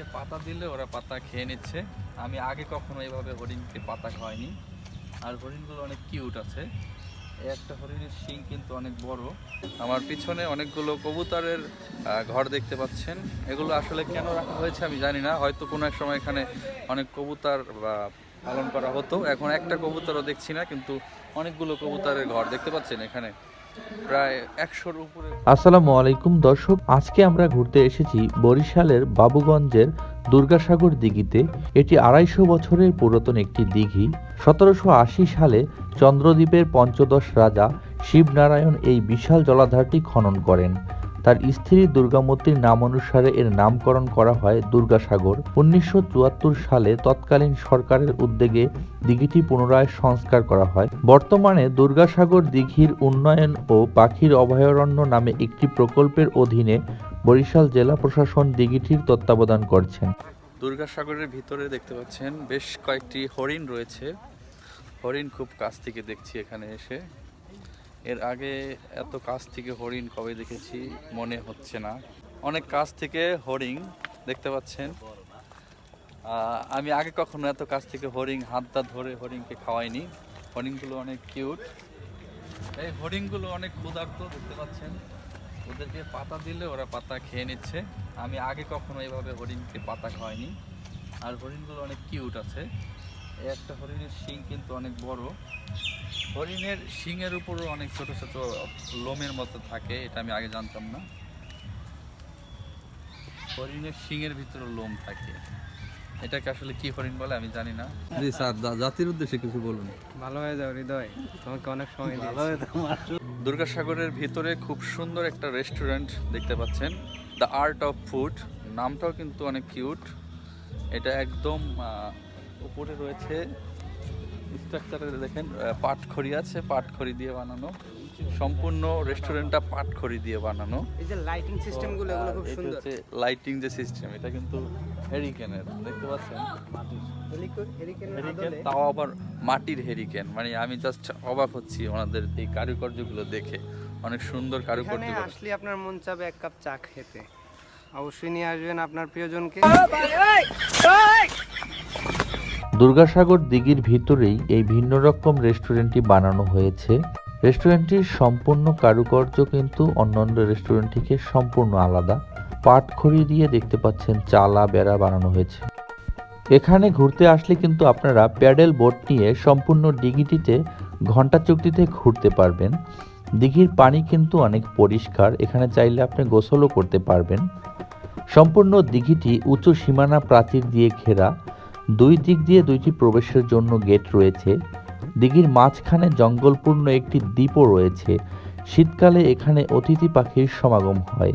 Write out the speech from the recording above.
ওদেরকে পাতা দিলে ওরা পাতা খেয়ে নিচ্ছে। আমি আগে কখনো এভাবে হরিণকে পাতা খাওয়াইনি। আর হরিণগুলো অনেক কিউট আছে। একটা হরিণের শিং কিন্তু অনেক বড়। আমার পিছনে অনেকগুলো কবুতরের ঘর দেখতে পাচ্ছেন। এগুলো আসলে কেন রাখা হয়েছে আমি জানি না। হয়তো কোনো এক সময় এখানে অনেক কবুতর বা পালন করা হতো। এখন একটা কবুতরও দেখছি না, কিন্তু অনেকগুলো কবুতরের ঘর। দেখতে পাচ্ছেন এখানে? আসসালামু আলাইকুম দর্শক, আজকে আমরা ঘুরতে এসেছি বরিশালের বাবুগঞ্জের দুর্গাসাগর দিঘিতে। এটি আড়াইশো বছরের পুরাতন একটি দিঘি। সতেরোশো আশি সালে চন্দ্রদ্বীপের পঞ্চদশ রাজা শিবনারায়ণ এই বিশাল জলাধারটি খনন করেন। তার স্ত্রী দুর্গামতির নাম অনুসারে এর নামকরণ করা হয় দুর্গাসাগর। উনিশশো চুয়াত্তর সালে তৎকালীন সরকারের উদ্যোগে দিঘিটি পুনরায় সংস্কার করা হয়। বর্তমানে দুর্গাসাগর দিঘির উন্নয়ন ও পাখির অভয়ারণ্য নামে একটি প্রকল্পের অধীনে বরিশাল জেলা প্রশাসন দিঘিটির তত্ত্বাবধান করছেন। দুর্গাসাগরের ভিতরে দেখতে পাচ্ছেন বেশ কয়েকটি হরিণ রয়েছে। হরিণ খুব কাছ থেকে দেখছি এখানে এসে। এর আগে এত কাছ থেকে হরিণ কবে দেখেছি মনে হচ্ছে না। অনেক কাছ থেকে হরিণ দেখতে পাচ্ছেন। আমি আগে কখনো এত কাছ থেকে হরিণ হাতটা ধরে হরিণকে খাওয়াইনি। হরিণগুলো অনেক কিউট। এই হরিণগুলো অনেক ক্ষুধার্ত দেখতে পাচ্ছেন। ওদেরকে পাতা দিলে ওরা পাতা খেয়ে নিচ্ছে। আমি আগে কখনো এভাবে হরিণকে পাতা খাওয়াইনি। আর হরিণগুলো অনেক কিউট আছে। একটা হরিণের শিং কিন্তু অনেক বড়। হরিণের শিংয়ের উপরও অনেক ছোট ছোট লোমের মতো থাকে এটা আমি আগে জানতাম না। হরিণের শিংয়ের ভিতরে লোম থাকে। এটাকে আসলে কি হরিণ বলে আমি জানি না। জি স্যার জাতির উদ্দেশ্যে কিছু বলুন। ভালো হয়ে যাও হৃদয়। তোমাকে অনেক সময় ভালো দুর্গাসাগরের ভিতরে খুব সুন্দর একটা রেস্টুরেন্ট দেখতে পাচ্ছেন। দ্য আর্ট অফ ফুড নামটাও কিন্তু অনেক কিউট। এটা একদম আহ, উপরে রয়েছে স্ট্রাকচারে দেখেন পাটখড়ি আছে পাটখড়ি দিয়ে বানানো। সম্পূর্ণ রেস্টুরেন্টটা পাটখড়ি দিয়ে বানানো। এই যে লাইটিং সিস্টেমগুলো এগুলো খুব সুন্দর। হচ্ছে লাইটিং যে সিস্টেম এটা কিন্তু হেরিকেনের দেখতে পাচ্ছেন? হেরিকেন হেরিকেন তাও আবার মাটির হেরিকেন মানে আমি জাস্ট অবাক হচ্ছি ওনাদের এই কারুকার্যগুলো দেখে অনেক সুন্দর কারুকার্য আসলে আপনার মন চাবে এক কাপ চা খেতে। অবশ্যই নিয়ে আসবেন আপনার প্রিয়জনকে। দুর্গাসাগর দিঘির ভিতরেই এই ভিন্ন রকম রেস্টুরেন্টটি বানানো হয়েছে। রেস্টুরেন্টটির সম্পূর্ণ কারুকার্য কিন্তু অন্যান্য রেস্টুরেন্ট থেকে সম্পূর্ণ আলাদা। পাটখড়ি দিয়ে দেখতে পাচ্ছেন চালা বেড়া বানানো হয়েছে। এখানে ঘুরতে আসলে কিন্তু আপনারা প্যাডেল বোট নিয়ে সম্পূর্ণ দিঘিটিতে ঘণ্টা চুক্তিতে ঘুরতে পারবেন। দিঘির পানি কিন্তু অনেক পরিষ্কার, এখানে চাইলে আপনি গোসলও করতে পারবেন। সম্পূর্ণ দিঘিটি উঁচু সীমানা প্রাচীর দিয়ে ঘেরা। দুই দিক দিয়ে দুইটি প্রবেশের জন্য গেট রয়েছে। দিঘির মাঝখানে জঙ্গলপূর্ণ একটি দ্বীপও রয়েছে। শীতকালে এখানে অতিথি পাখির সমাগম হয়।